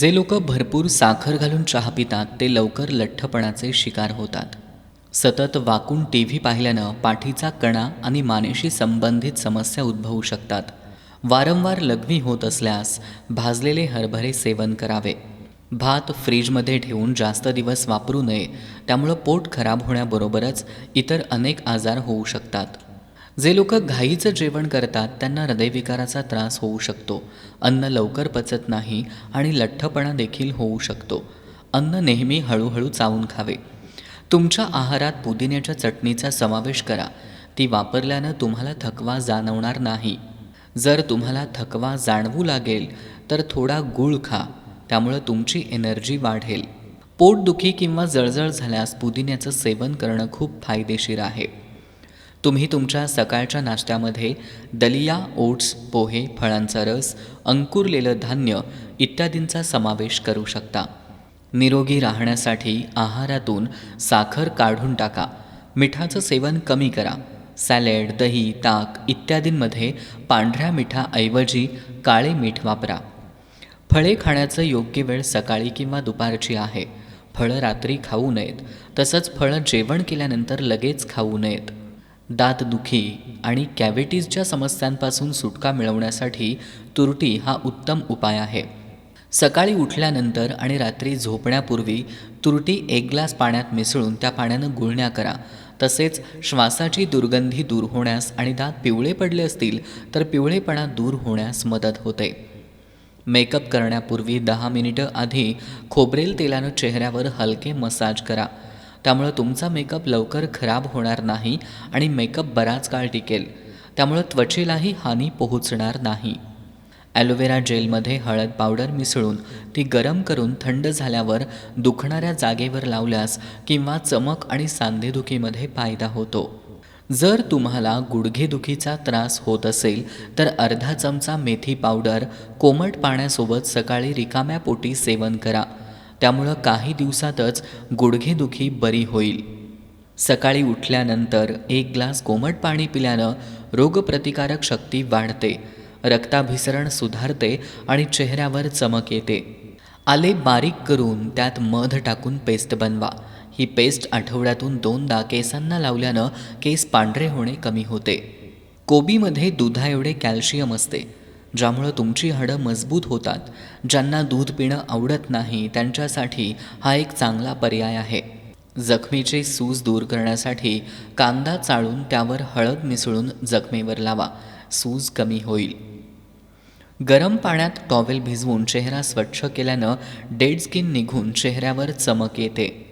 जे लोक भरपूर साखर घालून चहा पितात ते लवकर लठ्ठपणाचे शिकार होतात. सतत वाकून टी व्ही पाहिल्यानं पाठीचा कणा आणि मानेशी संबंधित समस्या उद्भवू शकतात. वारंवार लघवी होत असल्यास भाजलेले हरभरे सेवन करावे. भात फ्रीजमध्ये ठेवून जास्त दिवस वापरू नये त्यामुळं पोट खराब होण्याबरोबरच इतर अनेक आजार होऊ शकतात. जे लोक घाईचं जेवण करतात त्यांना हृदयविकाराचा त्रास होऊ शकतो. अन्न लवकर पचत नाही आणि लठ्ठपणा देखील होऊ शकतो. अन्न नेहमी हळूहळू चावून खावे. तुमच्या आहारात पुदिन्याच्या चटणीचा समावेश करा. ती वापरल्यानं तुम्हाला थकवा जाणवणार नाही. जर तुम्हाला थकवा जाणवू लागेल तर थोडा गूळ खा. त्यामुळं तुमची एनर्जी वाढेल. पोटदुखी किंवा जळजळ झाल्यास पुदिन्याचं सेवन करणं खूप फायदेशीर आहे. तुम्ही तुमच्या सकाळच्या नाश्त्यामध्ये दलिया ओट्स पोहे फळांचा रस अंकुरलेलं धान्य इत्यादींचा समावेश करू शकता. निरोगी राहण्यासाठी आहारातून साखर काढून टाका. मिठाचं सेवन कमी करा. सॅलेड दही ताक इत्यादींमध्ये पांढऱ्या मिठाऐवजी काळे मीठ वापरा. फळे खाण्याचं योग्य वेळ सकाळी किंवा दुपारची आहे. फळं रात्री खाऊ नयेत. तसंच फळं जेवण केल्यानंतर लगेच खाऊ नयेत. दातदुखी आणि कॅव्हिटीजच्या समस्यांपासून सुटका मिळवण्यासाठी तुरटी हा उत्तम उपाय आहे. सकाळी उठल्यानंतर आणि रात्री झोपण्यापूर्वी तुरटी एक ग्लास पाण्यात मिसळून त्या पाण्यानं गुळण्या करा. तसेच श्वासाची दुर्गंधी दूर होण्यास आणि दात पिवळे पडले असतील तर पिवळेपणा दूर होण्यास मदत होते. मेकअप करण्यापूर्वी दहा मिनिटं आधी खोबरेल तेलानं चेहऱ्यावर हलके मसाज करा. त्यामुळं तुमचा मेकअप लवकर खराब होणार नाही आणि मेकअप बराच काळ टिकेल. त्यामुळं त्वचेलाही हानी पोहोचणार नाही. ॲलोवेरा जेलमध्ये हळद पावडर मिसळून ती गरम करून थंड झाल्यावर दुखणाऱ्या जागेवर लावल्यास किंवा चमक आणि सांधेदुखीमध्ये फायदा होतो. जर तुम्हाला गुडघेदुखीचा त्रास होत असेल तर अर्धा चमचा मेथी पावडर कोमट पाण्यासोबत सकाळी रिकाम्या पोटी सेवन करा. त्यामुळं काही दिवसातच गुडघेदुखी बरी होईल. सकाळी उठल्यानंतर एक ग्लास कोमट पाणी पिल्यानं रोगप्रतिकारक शक्ती वाढते रक्ताभिसरण सुधारते आणि चेहऱ्यावर चमक येते. आले बारीक करून त्यात मध टाकून पेस्ट बनवा. ही पेस्ट आठवड्यातून दोनदा केसांना लावल्यानं केस पांढरे होणे कमी होते. कोबीमध्ये दुधाएवढे कॅल्शियम असते. ज्यामुळं तुमची हाडं मजबूत होतात. ज्यांना दूध पिणं आवडत नाही त्यांच्यासाठी हा एक चांगला पर्याय आहे. जखमीचे सूज दूर करण्यासाठी कांदा चाळून त्यावर हळद मिसळून जखमेवर लावा. सूज कमी होईल. गरम पाण्यात टॉवेल भिजवून चेहरा स्वच्छ केल्यानं डेड स्किन निघून चेहऱ्यावर चमक येते.